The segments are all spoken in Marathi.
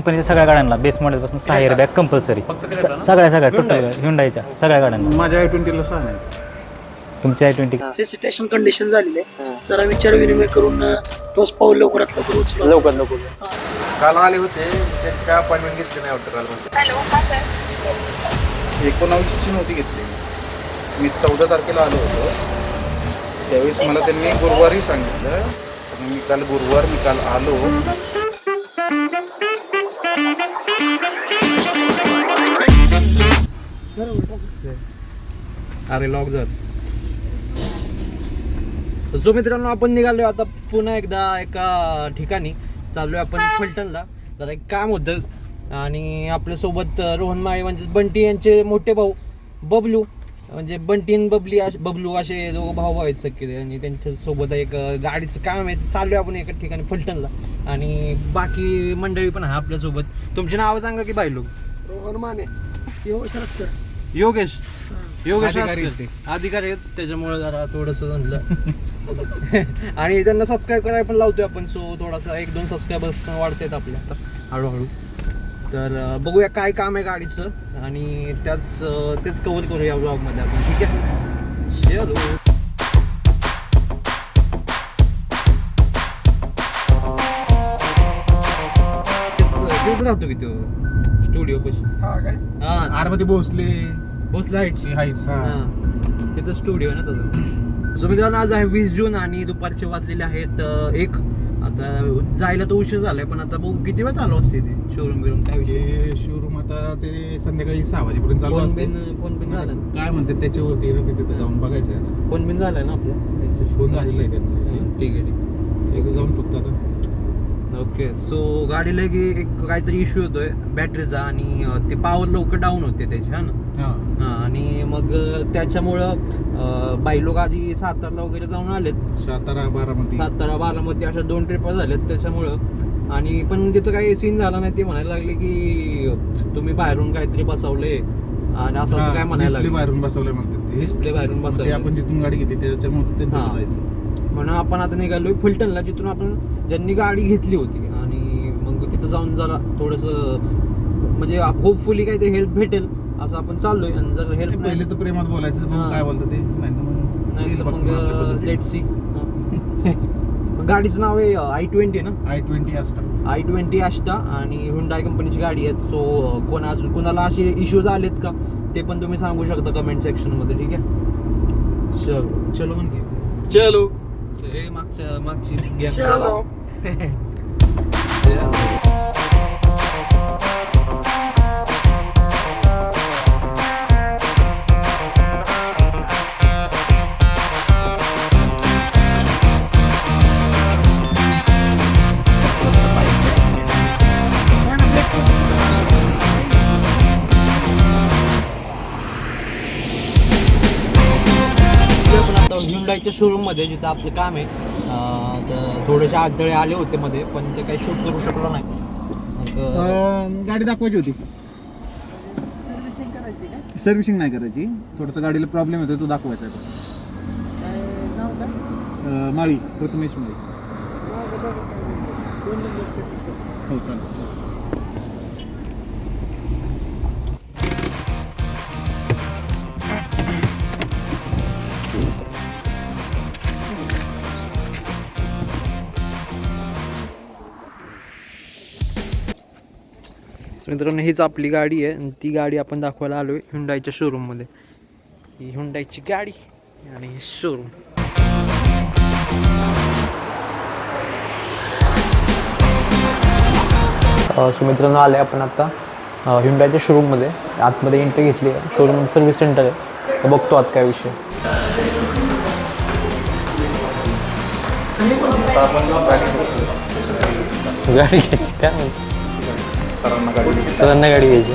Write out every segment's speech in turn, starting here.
कंपनीच्या सगळ्या गाड्यांना बेस मॉडेलपासून सहा एअर बॅग कंपल्सरी सगळ्या सगळ्या टोटल हुंडाईच्या सगळ्या गाड्यांना. माझ्या आय ट्वेंटीला सहा नाही. तुमची आय ट्वेंटी फेसिटेशन कंडिशन झालेली. आहे जरा विचार विनिमय करून अं, ठोस पाऊल लवकरात लवकर उचलू. लवकर लवकर. काल आले होते त्यांची काय अपॉइंटमेंट घेतली नाही वाटतं काल म्हणजे. हॅलो हा सर. एकोणावीसची नव्हती घेतली. मी चौदा तारखेला आलो होतो. त्यावेळेस मला त्यांनी गुरुवारी सांगितलं. आणि मी काल गुरुवार मी काल आलो. अरे लॉक झालं जो मित्रांनो आपण निघालोय आता पुन्हा एकदा एका ठिकाणी. चाललोय आपण फलटणला. जरा एक काम होतं. आणि आपल्यासोबत रोहन माळे म्हणजे बंटी यांचे मोठे भाऊ बबलू. म्हणजे बंटी आणि बबली असे बबलू असे दोघं भाऊ भाऊ आहेत आणि त्यांच्यासोबत एक गाडीचं काम आहे. ते चाललोय आपण एका ठिकाणी फलटणला. आणि बाकी मंडळी पण आहे आपल्यासोबत. तुमची नावं सांगा की बाई लोक रोहन माने. योगेश रस्कर योगेश. योगेश अधिकारी आहेत. त्याच्यामुळे जरा थोडस जमलं. आणि त्यांना सबस्क्राईब करायला पण लावतोय आपण. सो थोडासा एक दोन सबस्क्रायबर्स वाढतायत आपल्या. आता हळूहळू. तर अं, बघूया काय काम आहे गाडीचं. आणि त्याच अं, तेच कव्हर करूया ब्लॉगमध्ये आपण. ठीक आहे? चलो तेच राहतो की तो स्टुडिओ कशी हा काय? हा. आरमध्ये भोसले. भोसले हाईट्स हाईट्स हा. तिथं स्टुडिओ आहे ना तसं सो मित्रांनो आज आहे वीस जून आणि दुपारचे वाजलेले आहेत एक. आता जायला तर उशीर झालाय पण आता बघू किती वेळ चालू असते ते शोरूम बिरूम काय विषय? ते शोरूम आता ते संध्याकाळी सहा वाजेपर्यंत चालू असते. फोन बिन झाला? काय म्हणतात त्याच्यावरती ना ते तिथे जाऊन बघायचं आहे. फोन बिन झालाय ना आपला? फोन झालेला आहे त्यांच्याशी ठीक आहे ठीक एकदा जाऊन फक्त आता ओके सो गाडीला की एक काहीतरी इश्यू होतोय बॅटरीचा आणि ते पॉवर लवकर डाऊन होते त्याची हा ना? हा. आणि मग त्याच्यामुळं बाई लोक आधी सातारला वगैरे जाऊन आलेत. सातारा बारामती. सातारा बारामती अशा दोन ट्रिपा झाल्यात त्याच्यामुळं. आणि पण तिथं काही सीन झाला नाही ते म्हणायला लागले की तुम्ही बाहेरून काहीतरी बसवले आणि असं असं काय म्हणायला लागले. बाहेरून बसवलंय म्हणतात ते. डिस्प्ले बाहेरून ते बसवले आपण जिथून गाडी घेते त्याच्यामुळे हा. जायचं. म्हणून आपण आता निघालोय फलटणला जिथून आपण ज्यांनी गाडी घेतली होती. आणि मग तिथं जाऊन जरा थोडंसं म्हणजे होपफुली काही ते हेल्प भेटेल असं आपण चाललोय. आणि जर हेल्प पहिले तर प्रेमात बोलायचं मग. काय बोलतं ते? नाही तर मग नाही तर. लेट सी गाडीचं नाव आहे आय ट्वेंटी ना? आय ट्वेंटी असता आय ट्वेंटी आष्टा आणि हुंडाय कंपनीची गाडी आहे. सो कोण अजून कोणाला असे इश्यूज आलेत का? ते पण तुम्ही सांगू शकता कमेंट सेक्शनमध्ये ठीक आहे? चलो चलो म्हणजे. चलो. ए मागच्या मागची हुंडायच्या शोरूममध्ये जिथं आपलं काम आहे अं, तर थोडेसे आगदळे आले होते मध्ये पण ते काही शूट करू शकलो नाही. मग अं, गाडी दाखवायची होती. सर्व्हिसिंग नाही करायची. थोडंसं गाडीला प्रॉब्लेम येतो तो दाखवायचा आहे. अं, माळी प्रथमेश माळी. हो चालेल. मित्रांनो हीच आपली गाडी आहे. आणि ती गाडी आपण दाखवायला आलो आहे हुंडाईच्या शोरूममध्ये ही हुंडाईची गाडी आणि शोरूम सो मित्रांनो आले आपण आता हुंडाईच्या शोरूममध्ये आतमध्ये एंट्री घेतली आहे. शोरूम सर्व्हिस सेंटर आहे. बघतो आत काय विषय. गाडी घ्यायची काय म्हणतो सरांना गाडी घेतली. सरांना गाडी घ्यायची.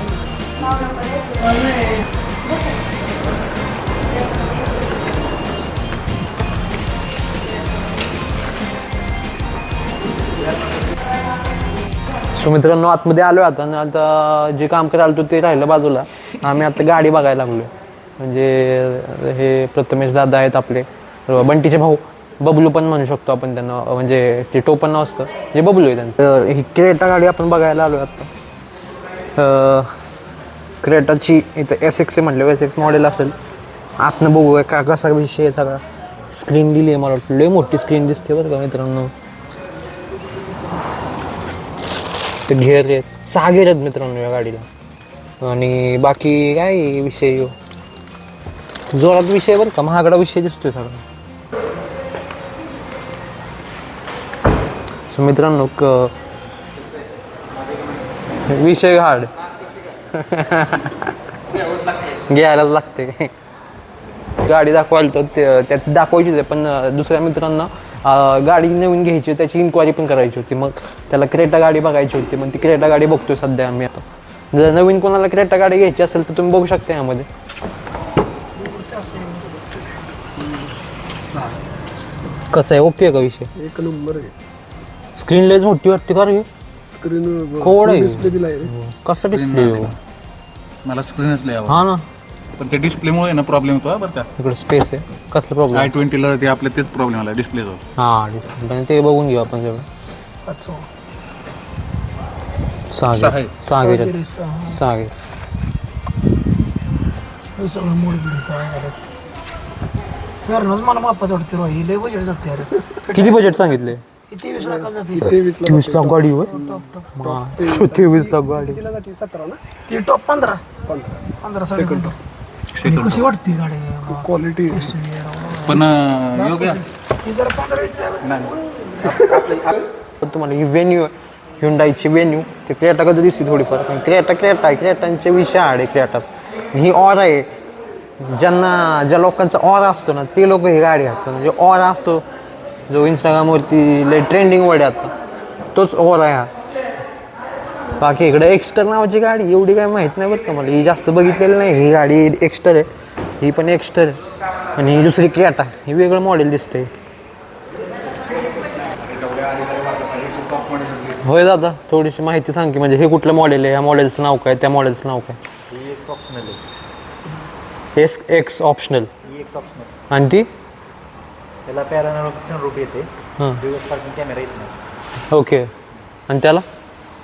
सो मित्रांनो आतमध्ये आलो आता. आणि आता जे काम करायला आलतो ते राहिलं बाजूला. आम्ही आता गाडी बघायला लागलो म्हणजे हे प्रथमेश दादा आहेत आपले. बंटीचे भाऊ. बबलू पण म्हणू शकतो आपण त्यांना. म्हणजे ते टोपण नाव असतं. जे बबलू आहे त्यांचं. ही क्रेटा गाडी आपण बघायला आलो आता. क्रेटाची इथं एस एक्स म्हटलं एस एक्स मॉडेल असेल. आतनं बघूया का कसा विषय आहे सगळा. स्क्रीन दिली आहे मला वाटतं. लय मोठी स्क्रीन दिसते बरं का मित्रांनो. ते घेर आहेत. सहा घेर आहेत मित्रांनो या गाडीला. आणि बाकी काय विषय हो जोरात विषय बरं का? महागडा विषय दिसतोय सगळा. सो मित्रांनो क विषय हार्ड. घ्यायलाच लागते. गाडी दाखवायला तर ते- त्यात दाखवायचीच आहे पण दुसऱ्या मित्रांना गाडी नवीन घ्यायची त्याची इन्क्वायरी पण करायची होती. मग त्याला क्रेटा गाडी बघायची होती मग ती क्रेटा गाडी बघतोय सध्या आम्ही आता. जर नवीन कोणाला क्रेटा गाडी घ्यायची असेल तर तुम्ही बघू शकता यामध्ये. कसं आहे? ओके का विषय? एक नंबर स्क्रीन लेज मोठी वाटते का रे? स्क्रीन कोड आहे. डिस्प्ले दिलाय रे. कसं डिस्प्ले मला स्क्रीनच लय आवडतं. हा ना. पण ते डिस्प्लेमुळे ना प्रॉब्लेम होतो हा बरं का? इकडे स्पेस आहे. कसला प्रॉब्लेम आय ट्वेंटीला ते आपल्या तेच प्रॉब्लेम आला डिस्प्लेचा हा display. पण ते बघून घेऊ आपण सगळं. अच्छा. सहा सहा आहे. सहा. सहा. घे हे सगळं मोड बिड फेरनच मला मापात वाटते रो ही लय बजेट जाते अरे. किती बजेट सांगितले लाखाला जाते. तेवीस लाख गाडी होय? तेवीस लाख गाडी. ती टॉप पंधरा. पंधरा साडे पंधरा. कशी वाटते गाडी? क्वालिटी पण अं, योग्य ती जरा पंधरा पण तुम्हाला ही व्हेन्यू हुंडाईची व्हेन्यू ते क्रेटा कधी दिसते थोडीफार? पण क्रेटा क्रेटा आहे. क्रेटांचे विषय आड आहे क्रेटात ही ऑर आहे. ज्यांना ज्या लोकांचा ऑर असतो ना ते लोक ही गाडी घालतात म्हणजे ऑर असतो. जो इंस्टाग्रामवरती लय ट्रेंडिंग वर्ड आहे आता तोच आहे हा. बाकी इकडे एक्स्टर नावाची गाडी एवढी काय माहीत नाही बरं का मला. ही जास्त बघितलेली नाही ही गाडी एक्स्टर आहे. ही पण एक्स्टर आहे. आणि ही दुसरी क्रेटा ही वेगळं मॉडेल दिसते होय दादा थोडीशी माहिती सांग की म्हणजे हे कुठलं मॉडेल आहे? ह्या मॉडेलचं नाव काय? त्या मॉडेलचं नाव काय? एस एक्स ऑप्शनल आणि ती? त्याला पॅरानॉमिक रूप येते. हां. रिव्हर्स पार्किंग कॅमेरा येत नाही. ओके आणि त्याला?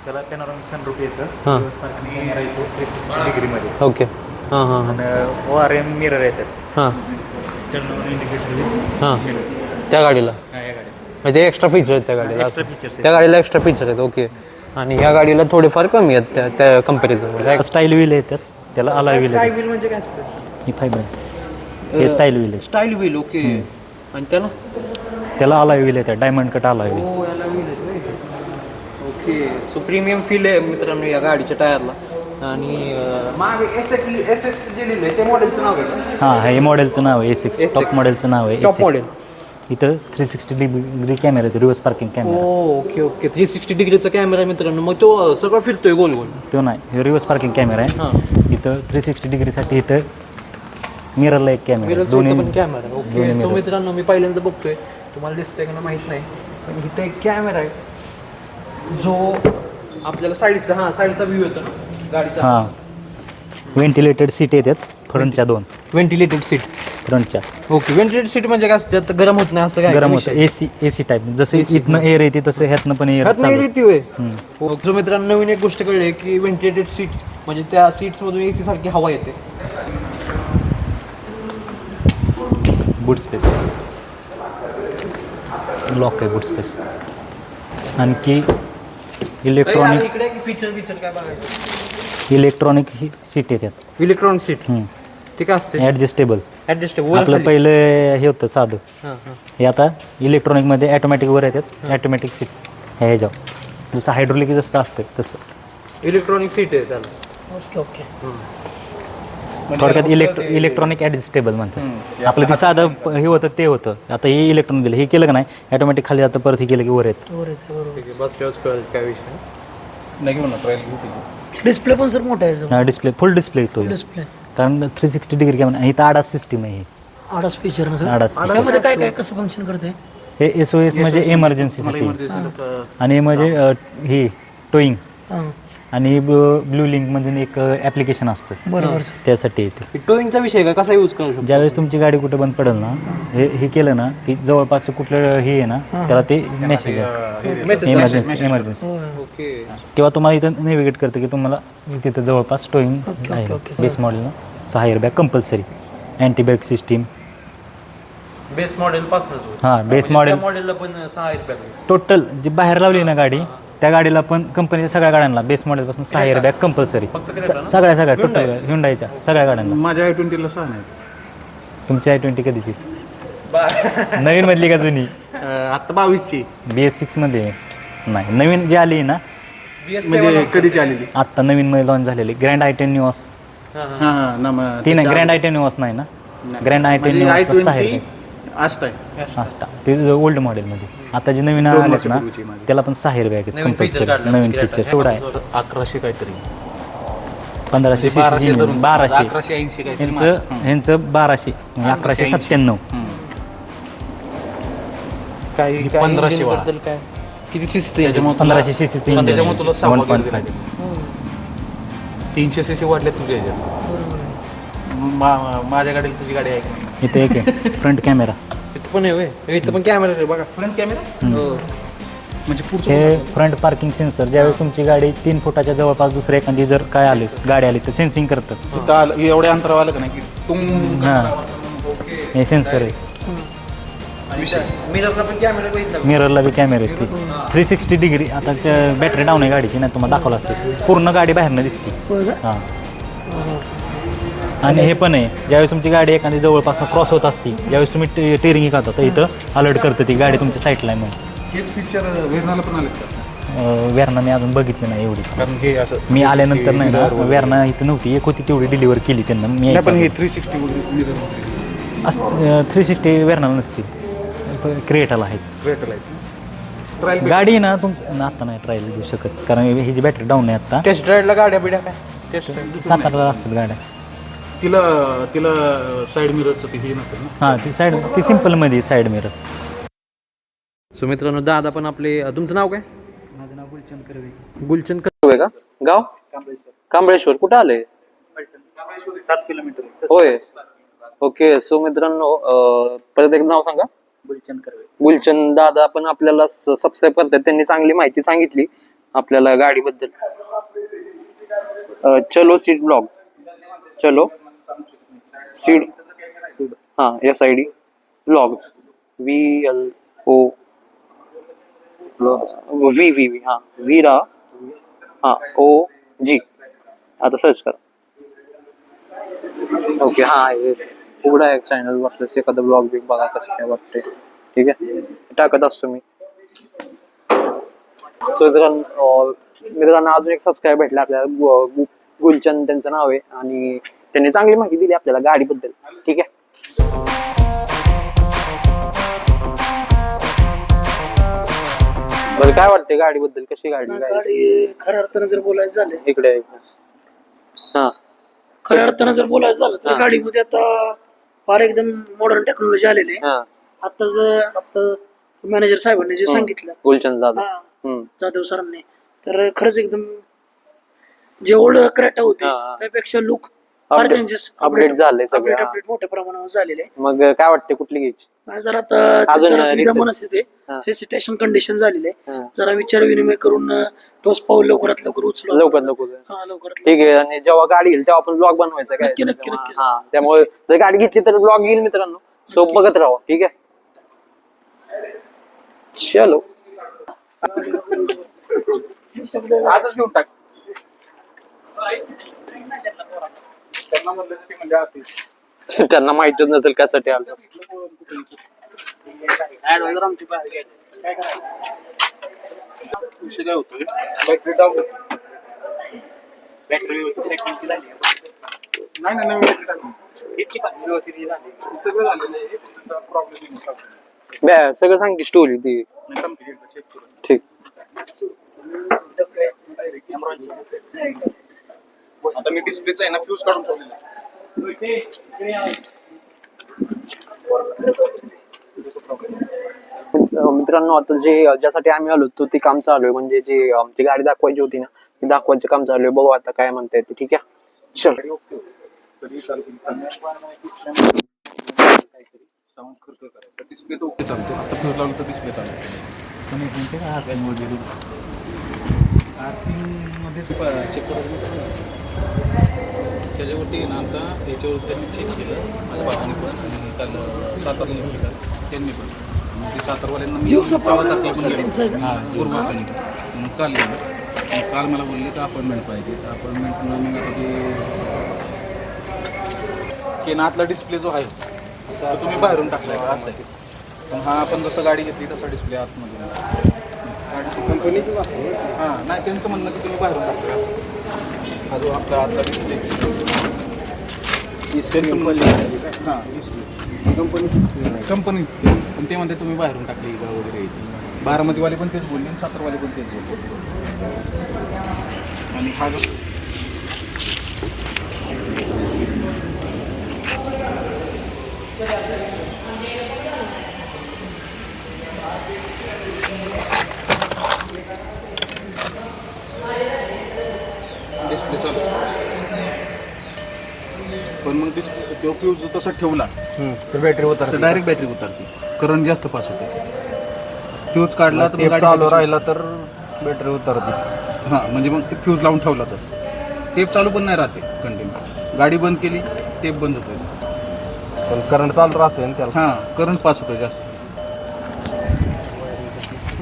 त्याला पॅनॉमिक सनरूप येतं. हां. रिव्हर्स पार्किंग कॅमेरा येतो थ्री सिक्स्टी डिग्रीमध्ये ओके हां हां हां. आणि ओ आर एम मिरर येतात. हां. टर्न इंडिकेटर हां. त्या गाडीला? या गाडी म्हणजे एक्स्ट्रा फीचर आहेत त्या गाडीला. आहेत. त्या गाडीला एक्स्ट्रा फीचर आहेत. ओके आणि ह्या गाडीला थोडेफार कमी आहेत त्या त्या कंपॅरिझन स्टाईल व्हील येतात. त्याला अला व्हील व्हील म्हणजे काय असतं? ही फायबर हे स्टाईल व्हील आहे. स्टाईल व्हील ओके आणि त्याला? त्याला अला व्हील येतात डायमंड कट व्हील हो याला wheel okay so premium feel आहे मित्रांनो या गाडीच्या टायरला. आणि अं, मागे एस एक्स एस एक्स जे लिहिलं आहे ते मॉडेलचं नाव आहे? हां हे मॉडेलचं नाव आहे ए सिक्स A6. टॉप मॉडेलचं नाव आहे Top A6. model. इथं थ्री सिक्स्टी डिग्री कॅमेरा येतो reverse parking camera okay okay three sixty डिग्रीचा कॅमेरा मित्रांनो. मग तो अं, सगळं फिरतोय गोल गोल तो नाही हे रिव्हर्स पार्किंग कॅमेरा आहे. हां. इथं थ्री सिक्स्टी डिग्रीसाठी इथं मिररला एक कॅमेरा दोन्ही पण कॅमेरा ओके सो मित्रांनो मी पहिल्यांदा बघतोय. तुम्हाला दिसतंय का ना माहीत नाही. पण इथं एक कॅमेरा आहे. जो आपल्याला साईडचा हां साईडचा व्ह्यू येतो ना गाडीचा. हां. व्हेंटिलेटेड सीट येतात फ्रंटच्या दोन. व्हेंटिलेटेड सीट फ्रंटच्या ओके व्हेंटिलेटेड सीट म्हणजे काय असतं? गरम होत नाही असं काय? गरम? होतं. एसी एसी टाईप जसं इथनं एअर येते तसं ह्यातनं पण एअर होय. जो मित्रांनो नवीन एक गोष्ट कळली आहे की व्हेंटिलेटेड सीट्स म्हणजे त्या सीट्स मधून एसी सारखी हवा येते. बूट स्पेस लॉक आहे बूट स्पेस आणखी इलेक्ट्रॉनिक इकडे फीचर फीचर काय बघायचं इलेक्ट्रॉनिक ही सीट येतात इलेक्ट्रॉनिक सीट ते काय असते. ॲडजस्टेबल ऍडजस्टेबल आपलं पहिलं हे होतं साधं. हाँ हाँ. हे आता इलेक्ट्रॉनिकमध्ये ॲटोमॅटिक वर येतात ॲटोमॅटिक सीट ह्या ह्याच्यावर जसं हायड्रोलिक जसं असतं तसं. इलेक्ट्रॉनिक सीट आहे त्याला. Okay okay. थोडक्यात इलेक्ट्र इलेक्ट्रॉनिक ॲडजस्टेबल म्हणतात. आपलं ते साधं हे होतं ते होतं. आता हे इलेक्ट्रॉनिक दिलं. हे केलं का नाही? ॲटोमॅटिक खाली जातं परत हे केलं की वर येतं. काय विषय नाही. घेऊ ना ट्रायल घेऊ. डिस्प्ले पण सर मोठा आहे डिस्प्ले फुल डिस्प्ले येतो. डिस्प्ले कारण थ्री सिक्स्टी डिग्री कॅमेरा इथं आडाच सिस्टीम आहे ही. आडाच फीचर ना सर आडाच त्यामध्ये काय काय कसं फंक्शन करते हे एस ओ एस म्हणजे ला, आणि म्हणजे ही टोईंग हां. आणि ब्लू लिंक म्हणून एक ऍप्लिकेशन असतं. बरोबर सर. त्यासाठी येते. टोईंगचा विषय का? कसा यूज करू शकतो? ज्यावेळेस तुमची गाडी कुठे बंद पडेल ना हे हे केलं ना की जवळपास कुठलं हे आहे ना त्याला ते मेसेज इमर्जन्सी इमर्जन्सी ओके किंवा तुम्हाला इथं नेविगेट करतं की तुम्हाला तिथं जवळपास टोईंग आहे. बेस मॉडेलनं सहा airbag compulsory anti brake system base model पासूनच हां बेस मॉडेल मॉडेलला पण सहा टोटल जी बाहेर लावली ना गाडी त्या गाडीला पण कंपनीच्या सगळ्या गाड्यांना बेस मॉडेलपासून सहा एअरबॅग कंपल्सरी सगळ्या सगळ्या टोटल हुंडाईच्या सगळ्या गाड्यांना. माझ्या आय ट्वेंटीला सहा नाही तुमची आय ट्वेंटी कधीची? नवीन मधली का जुनी? आता बावीसची. बी एस सिक्समध्ये नाही नवीन जी आली ना? म्हणजे कधीची आलेली? आत्ता नवीन मध्ये लॉन्च झालेली. ग्रँड आय टेन न्यूस हा हा. ना मग ती नाही ग्रँड आय टेन न्यूस नाही ना? ग्रँड आय टेन म्हणजे आय न्यूस सहा ट्वेंटी एअरबॅग आष्ट आहे. ते ओल्ड मॉडेलमध्ये आता जे नवीन दोन आलेत ना वर्षापूर्वीची. त्याला पण सहा एअरबॅग आहेत नवीन feature कंपल्सरी काढलं. नवीन. फीचर एवढा आहे. अकराशे काहीतरी. पंधराशे CC धरून. बाराशे. अकराशे ऐंशी काहीतरी ह्यांचं ह्यांचं बाराशे. म्हणजे अकराशे सत्त्याण्णव. काही पंधराशे. काय? किती सीसी त्याच्यामुळे तुला- पंधराशे त्याच्यामुळे तुला सहा वगैरे तीनशे सीसी वाढले तुझ्या ह्याच्यात. मा- माझ्या गाडीला तुझी गाडी आहे का? इथे एक आहे फ्रंट कॅमेरा इथं पण आहे होय. इथं पण कॅमेरा आहे बघा. फ्रंट कॅमेरा हो. म्हणजे पुढचं हे फ्रंट पार्किंग सेन्सर ज्यावेळेस तुमची गाडी तीन फुटाच्या जवळपास दुसऱ्या एखादी जर काय आली गाडी आली तर सेन्सिंग करतं. इथं आलं एवढ्या अंतरावर आलं का नाही की तुम हां. हे सेन्सर आहे. मिररला पण कॅमेरा बघितला मिररला बी कॅमेरे आहेत थ्री सिक्स्टी डिग्री आता बॅटरी डाऊन आहे गाडीची नाही तुम्हाला दाखवलं असते पूर्ण गाडी बाहेरनं दिसते. हां. आणि हे पण आहे. ज्यावेळेस तुमची गाडी एखादी जवळपास क्रॉस होत असती ज्यावेळेस तुम्ही टे टेरिंग करता तर इथं अलर्ट करतं ती गाडी तुमच्या साईडला आहे म्हणून. हेच पिक्चर वेरणाला पण आले का अं, वेरणा मी अजून बघितली नाही एवढी. कारण हे असं मी आल्यानंतर नाही ना वेरणा इथं नव्हती. एक होती तेवढी डिलिव्हर केली त्यांना. मी नाही पण हे थ्री सिक्स्टी अगोदर. थ्री सिक्स्टी वेरणाला नसती. क्रिएटाला आहेत. भेटला ट्रायल गाडी ना तुम ना आता नाही ट्रायल देऊ शकत. कारण ही जी बॅटरी डाऊन आहे आता. टेस्ट ड्राईव्हला गाड्या बिड्या काय? टेस्ट सात आठ असतात गाड्या. तिला तिला साईड मिररचं ते हे नसेल ना? हां ती साईड ती सिम्पलमध्ये साईड मिरर सो मित्रांनो दादा पण आपले तुमचं नाव काय? माझं नाव गुलचंद कर्वे. गुलचंद कर्वे का? गाव? कांबळेश्वर. कुठं आले? सात किलोमीटर होय. ओके सो मित्रांनो अं, परत एक नाव सांगा. गुलचंद कर्वे. गुलचंद दादा पण आपल्याला सबस्क्राईब करतात. त्यांनी चांगली माहिती सांगितली आपल्याला गाडीबद्दल. अं, चलो सीड ब्लॉग्स. चलो. सीड. हां S I D blogs V L O V V V हां. व्हीरा हां ओ जी आता सर्च करा. ओके हा हेच. उघडा एक चॅनल वाटलं एखादं ब्लॉग बिग बघा कसं काय वाटतंय. ठीक आहे? टाकत असतो मी. सो मित्रांनो मित्रांनो अजून एक सबस्क्राईब भेटला आपल्याला गुलचंद त्यांचं नाव आहे. आणि त्यांनी चांगली माहिती दिली आपल्याला गाडीबद्दल. ठीक आहे? बरं काय वाटते गाडीबद्दल? कशी गाडी काय गाडी खऱ्या अर्थानं जर बोलायचं झालं. इकडे. हा. खऱ्या अर्थानं जर बोलायचं झालं तर गाडीमध्ये आता फार एकदम मॉडर्न टेक्नॉलॉजी आलेली आहे. हा. आता जर आता मॅनेजर साहेबांनी जे सांगितलं. गुलचंद हा. हम्म जाधव सरांनी. तर खरंच एकदम जे ओल्ड क्रेटा होते हा. त्यापेक्षा लुक फार चेंजेस update झाले सगळे, अपडेट हा. अपडेट मोठ्या प्रमाणावर झालेले आहे. मग काय वाटते कुठली घ्यायची? आणि जर आता अजून जरा reset. तुमच्या मनस्थिती हा. हेसिटेशन कंडिशन झालेले हा. जरा विचार विनिमय करून अं, ठोस पाऊल लवकरात लवकर उचलू. लवकर लवकर. हा लवकरात ठीक आहे आणि जेव्हा गाडी घेईल तेव्हा आपण ब्लॉग बनवायचा काय? नक्की, नक्की, नक्की. हा त्यामुळे जर गाडी घेतली तर ब्लॉग येईल मित्रांनो. सो बघत राहा ठीक आहे? चलो. आजच घेऊन टाक. त्यांना म्हणलं ते म्हणजे आधी. त्यांना माहितच नसेल कशासाठी आलो. विषय काय होतोय? बॅटरी डाऊन नाही नाही नवीन battery टाकली. सगळं झालेलं आहे. प्रॉब्लेम बॅ- सगळं सांग की स्टोरी ती ठीक. आता मी डिस्प्लेचा आहे ना फ्यूज काढून ठेवलेला मित्रांनो आता जे ज्यासाठी आम्ही आलो तो ते काम चालू आहे. म्हणजे जे आमची गाडी दाखवायची होती ना ते दाखवायचं काम चालू आहे. बघू आता काय म्हणता येते ठीक आहे? चल. Display okay. चालतो आता फ्यूज लावलं तर डिस्प्ले चालतो आर्थिंगमध्ये चेक त्याच्यावरती ना आता याच्यावर त्यांनी चेक केलं. माझ्या बाबाने पण आणि काल सातारला नेलं का त्यांनी पण. ते सातारवाल्यांना मी चौदा तारखेला पण गेलो. हां पूर्वाचा निघतो मग काल गेलो. मग काल मला बोलले तर अपॉइंटमेंट पाहिजे. तर अपॉइंटमेंटला मग आता ते केनातला डिस्प्ले जो आहे तो तुम्ही बाहेरून टाकलाय का असं आहे. पण हा आपण जसं गाडी घेतली तसा डिस्प्ले आतमध्ये. कंपनीचं हां नाही त्यांचं म्हणणं की तुम्ही बाहेरून टाकलाय असं हा जो आपला आतला डिस्प्ले. हां डिस्प्ले कंपनी कंपनी पण ते म्हणते तुम्ही बाहेरून टाकली का वगैरे. बारामतीवाले पण तेच बोलले आणि सातारवाले पण तेच बोलले. आणि हा जो डिस्प्ले चालू. पण मग तो फ्यूज तसा ठेवला बॅटरी उतर तर डायरेक्ट बॅटरी उतरते. करंट जास्त पास होते. फ्यूज काढला तर मग गाडी चालू राहिला तर बॅटरी उतरते. हां म्हणजे मग ते फ्यूज लावून ठेवला तर. टेप चालू पण नाही राहते कंटिन्यू गाडी बंद केली टेप बंद होते पण करंट चालू राहतोय ना त्याला. हां करंट पास होतो जास्त.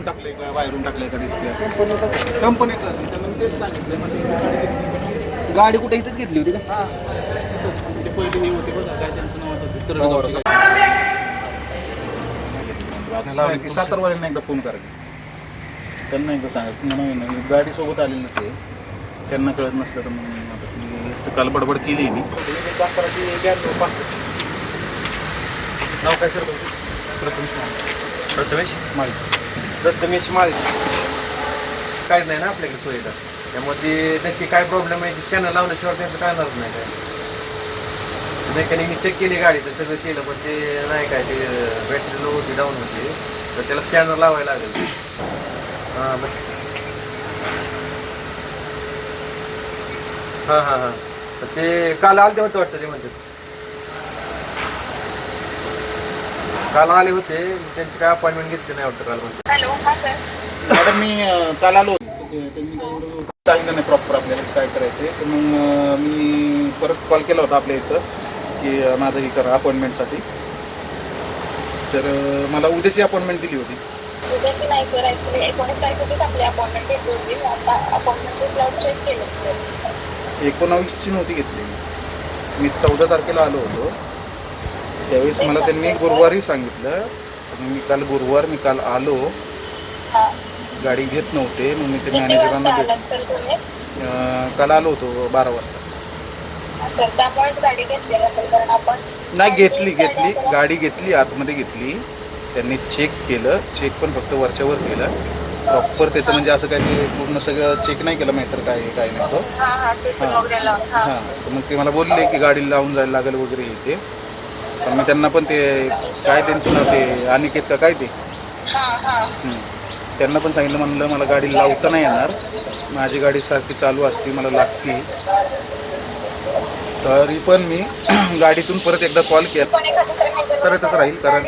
टाकले का? बाहेरून टाकले का? डिस्प्ले कंपनीत मी तेच सांगितलं ते गाडी. गाडी कुठे इथेच घेतली होती का? हे काय काय. सातारवाल्यांना एकदा फोन करायचा त्यांना एकदा सांगा म्हणून ना, गाडी सोबत आलेली ते त्यांना कळत नसलं तर मग काल बडबड केली मी. नाव काय सर? प्रथमेश प्रथमेश माळी. प्रथमेश माळी. काहीच नाही ना आपल्याकडे सुविधा त्यामुळे ते नक्की काय प्रॉब्लेम आहे स्कॅनर लावल्याशिवाय त्यांचं कळणारच नाही काय. मेकॅनिकने चेक केली गाडी तर सगळं केलं पण ते नाही काय ते बॅटरी लो होती डाऊन होती. तर त्याला स्कॅनर लावायला लागेल. हां हां हां हां. तर ते काल आले होते वाटतं ते म्हणतात काल आले होते त्यांची काय अपॉइंटमेंट घेतली नाही वाटतं काल म्हणते हॅलो हा सर. मॅडम मी काल आलो होतो. ते- त्यांनी काही एवढं सांगितलं नाही प्रॉपर आपल्याला काय करायचं तर मग मी परत कॉल केला होता आपल्या इथं की माझं हे करा अपॉइंटमेंटसाठी तर मला उद्याची अपॉइंटमेंट दिली होती. उद्याची नाही सर एकोणीस तारखेचीच आपली अपॉइंटमेंट घेतली होती. मी आता अपॉइंटमेंटचे स्लॉट चेक केले सर एकोणावीसची नव्हती घेतली. मी चौदा तारखेला आलो होतो. त्यावेळेस मला त्यांनी गुरुवारी सांगितलं. मी काल गुरुवार मी काल आलो. हा. गाडी घेत नव्हते मग मी ते मॅनेजरांना भेट काल आलो होतो बारा वाजता. नाही घेतली घेतली. गाडी घेतली आतमध्ये घेतली. त्यांनी चेक केलं. चेक पण फक्त वरच्यावर केलं. प्रॉपर त्याचं म्हणजे असं काय ते पूर्ण सगळं चेक नाही केलं माहीत काय काय नाही तो. हा मग ते मला बोलले की गाडी लावून जायला लागेल वगैरे हे ते. पण मी त्यांना पण ते काय त्यांचं नाव ते अनिकेत का काय ते? हा हा. हं. त्यांना पण सांगितलं म्हणलं मला गाडी लावता नाही येणार. माझी गाडी सारखी चालू असते मला लागती. तरी पण मी गाडीतून परत एकदा कॉल केला. करतच राहील, कारण-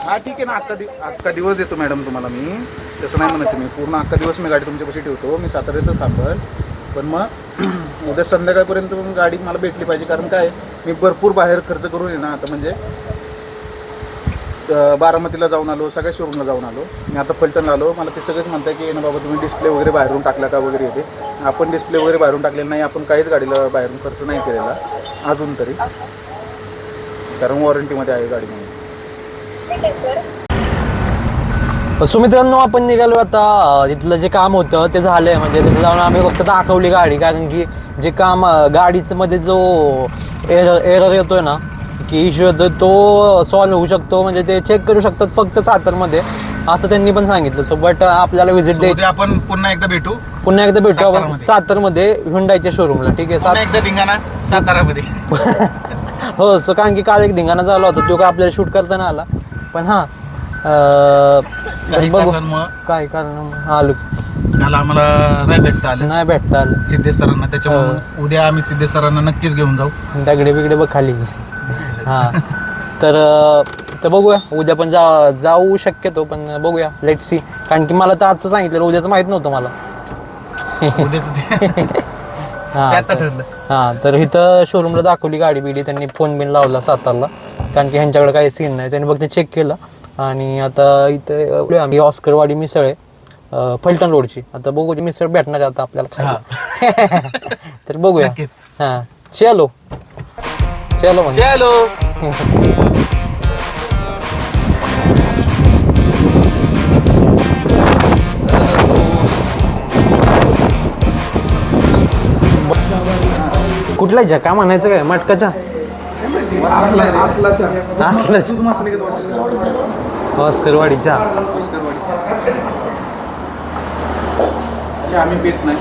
हा ठीक आहे ना. अख्खा दि अख्खा दिवस देतो मॅडम तुम्हाला मी. तसं नाही म्हणत मी. पूर्ण अख्खा दिवस मी गाडी तुमच्यापाशी ठेवतो. मी साताऱ्यातच थांबल. पण मग उद्या संध्याकाळपर्यंत गाडी मला भेटली पाहिजे. कारण काय? मी भरपूर बाहेर खर्च करून आहे ना. आता म्हणजे बारामतीला जाऊन आलो सगळ्या शोरूमला जाऊन आलो. मी आता फलटणला आलो. मला ते सगळेच म्हणताय की ना बाबा तुम्ही डिस्प्ले वगैरे बाहेरून टाकला का? वगैरे येते. आपण डिस्प्ले वगैरे बाहेरून टाकलेला नाही. आपण काहीच गाडीला बाहेरून खर्च नाही केलेला. अजून तरी. कारण वॉरंटीमध्ये आहे गाडी म्हणून. ठीक आहे सर सो मित्रांनो आपण निघालो आता. तिथलं जे काम होतं ते झालंय. म्हणजे तिथं जाऊन आम्ही फक्त दाखवली गाडी. कारण की जे काम गाडीचं मध्ये जो एरर एरर येतोय ना की इश्यू येतोय तो सॉल्व्ह होऊ शकतो म्हणजे ते चेक करू शकतात फक्त सातारमध्ये असं त्यांनी पण सांगितलं. सो बट आपल्याला व्हिजिट द्यायची उद्या आपण पुन्हा एकदा भेटू. पुन्हा एकदा भेटू आपण सातारामध्ये. सातारमध्ये हुंडाईच्या शोरूमला ठीक आहे. सात पुन्हा एकदा धिंगाणा सातारामध्ये. हो सो कारण की काल एक धिंगाणा झाला होता तो काय आपल्याला शूट करता नाही आला. पण हा अं, काही बघू. कारणांमुळं. काय कारण आलो. काल आम्हाला नाही भेटता आलं. नाही भेटता आलं. सिद्धेश सरांना त्याच्यामुळे उद्या आम्ही सिद्धेश सरांना नक्कीच घेऊन जाऊ. दगडे बिगडे बघ खाली. हा. तर अं, तर बघूया. उद्या पण जा जाऊ शक्यतो पण बघूया. लेट सी कारण की मला तर आजचं सांगितलं उद्याचं माहीत नव्हतं मला. उद्याच हा आता तर- ठरलं. हा तर इथं शोरूमला दाखवली गाडी बिडी त्यांनी फोन बिन लावला सातारला. कारण की ह्यांच्याकडे काही सीन नाही. त्यांनी फक्त चेक केलं. आणि आता इथं आम्ही ऑस्करवाडी मिसळ आहे. अं, फलटण रोडची. आता बघू ती मिसळ भेटणार आहे आता आपल्याला खायला. तर बघूया. नक्कीच. हा. चलो. चलो म्हणजे. चलो. कुठला चहा काय म्हणायचं काय? मटकाच्या? असलाच ऑस्करवाडीच्या. आम्ही पित नाही.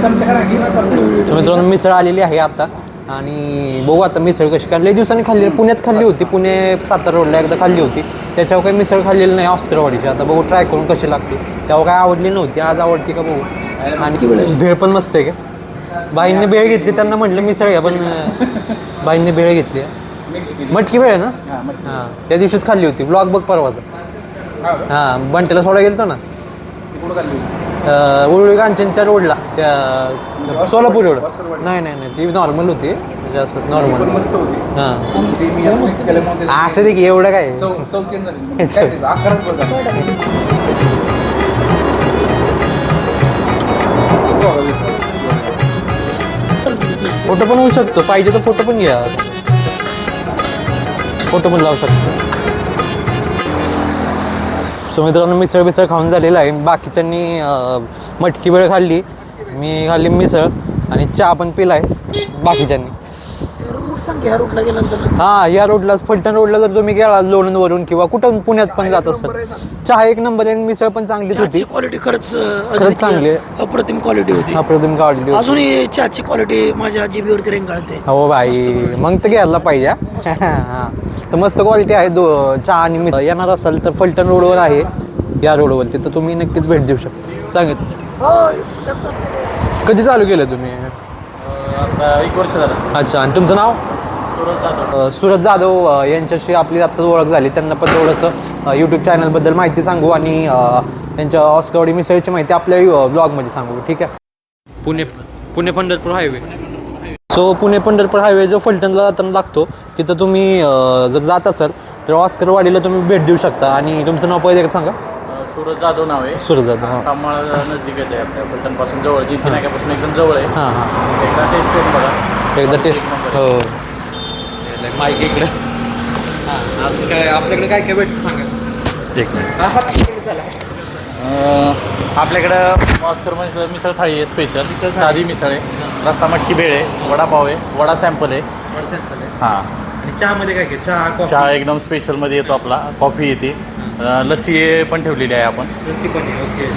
तर मित्रांनो मिसळ आलेली आहे आता. आणि बघू आता मिसळ कशी काय लई दिवसांनी खाल्ली. पुण्यात खाल्ली होती. पुणे सातारा रोडला एकदा खाल्ली होती. त्याच्यावर काही मिसळ खाल्लेली नाही ऑस्करवाडीची. आता बघू ट्राय करून कशी लागते. तेव्हा काय आवडली नव्हती. आज आवडती का बघू. आणि भेळ पण मस्त आहे का? बाईंनी भेळ घेतली. त्यांना म्हटलं मिसळ घ्या पण बाईंनी भेळ घेतली. मटकी भेळ आहे ना? हा, मटकी. त्या दिवशीच खाल्ली होती. ब्लॉग बघ परवाचा. हा का? हां बंटेला सोडा गेलतो ना? उळवी कांचनच्या रोडला त्या सोलापूर रोड नाही नाही नाही. ती नॉर्मल होती. म्हणजे असं ती नॉर्मल मस्त होती. हां. ती असं की एवढं काय? ते. फोटो पण होऊ शकतो. पाहिजे तर फोटो पण घ्या. फोटो पण लावू शकतो. सो मित्रांनो मिसळ बिसळ खाऊन झालेलं आहे. बाकीच्यांनी मटकी वेळ खाल्ली. मी खाल्ली मिसळ आणि चहा पण पिलाय बाकीच्यांनी. ह्या रूटला गेल्यानंतर हा या रोडला फलटण रोडला जर तुम्ही गेला लोणंदवरून किंवा कुठं पुण्यात पण जात असेल चहा एक नंबर आहे आणि मिसळ पण चांगलीच होती. चहाची क्वालिटी खरंच खरंच चांगली आहे. अप्रतिम क्वालिटी होती. अप्रतिम काढली होती. अजूनही चहाची क्वालिटी माझ्या जिभेवरती रेंगाळते. हो भाई मग तर घ्यायला पाहिजे हा. हा. तर मस्त क्वालिटी आहे दो चहा आणि मिसळ. येणार असाल तर फलटण रोडवर आहे. या रोडवर तिथं तुम्ही नक्कीच भेट देऊ शकता. सांगितलं. कधी चालू केलं तुम्ही? आता एक वर्ष झालं. अच्छा आणि तुमचं नाव? अ, सूरज जाधव अ, यांच्याशी आपली आत्ताच ओळख झाली. त्यांना पण थोडंसं यूट्यूब चॅनलबद्दल माहिती सांगू आणि अ, त्यांच्या ऑस्कवडी मिसळची माहिती आपल्या ब्लॉगमध्ये सांगू. ठीक आहे? Pune Pune Pandharpur highway so Pune Pandharpur highway जो फलटणला जाताना लागतो तिथं तुम्ही अ, जर जात असाल तर ऑस्करवाडीला तुम्ही भेट देऊ शकता. आणि तुमचं नाव पहिले सांगा. सूरज जाधव नाव आहे. सूरज जाधव हां. नजदीकच आहे आपल्या पलटणपासून जवळ जिंती नाक्यापासून एकदम जवळ आहे. हां हां. एकदा टेस्ट करून बघा. एकदा टेस्ट हो. माईक इकडे. हां आज काय आपल्याकडे काय काय भेटतं सांगा. एक आपल्याकडं ऑस्कर मिसळ मिसळ थाळी आहे स्पेशल साधी मिसळ आहे. रस्सा मटकी भेळ आहे. वडापाव आहे. वडा सॅम्पल आहे. हां. आणि चहामध्ये काय काय? चहा कॉफी चहा एकदम स्पेशलमध्ये येतो आपला. कॉफी येते. अं, लस्सी पण ठेवलेली आहे आपण. लस्सी पण आहे ओके.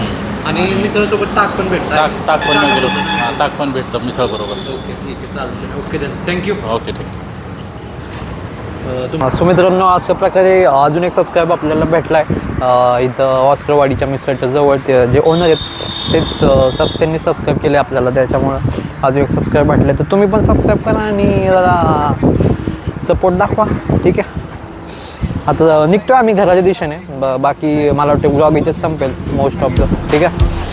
आणि मिसळ सोबत ताक पण भेटतं. ताक ताक पण बरोबर. हां ताक पण भेटतं मिसळ बरोबर. ओके ठीक आहे चालतं okay then thank you okay ठीक सो मित्रांनो अशा प्रकारे अजून एक सबस्क्राईब आपल्याला भेटला आहे इथं ऑस्करवाडीच्या मिसळच्या जवळ ते जे ओनर आहेत तेच अं, सब त्यांनी सबस्क्राईब केले आपल्याला त्याच्यामुळं. अजून एक सबस्क्राईब भेटले तर तुम्ही पण सबस्क्राईब करा आणि जरा सपोर्ट दाखवा. ठीक आहे? आता निघतो आम्ही घराच्या दिशेने. ब- बाकी मला वाटतं ब्लॉग इथेच संपेल मोस्ट ऑफ द ठीक आहे?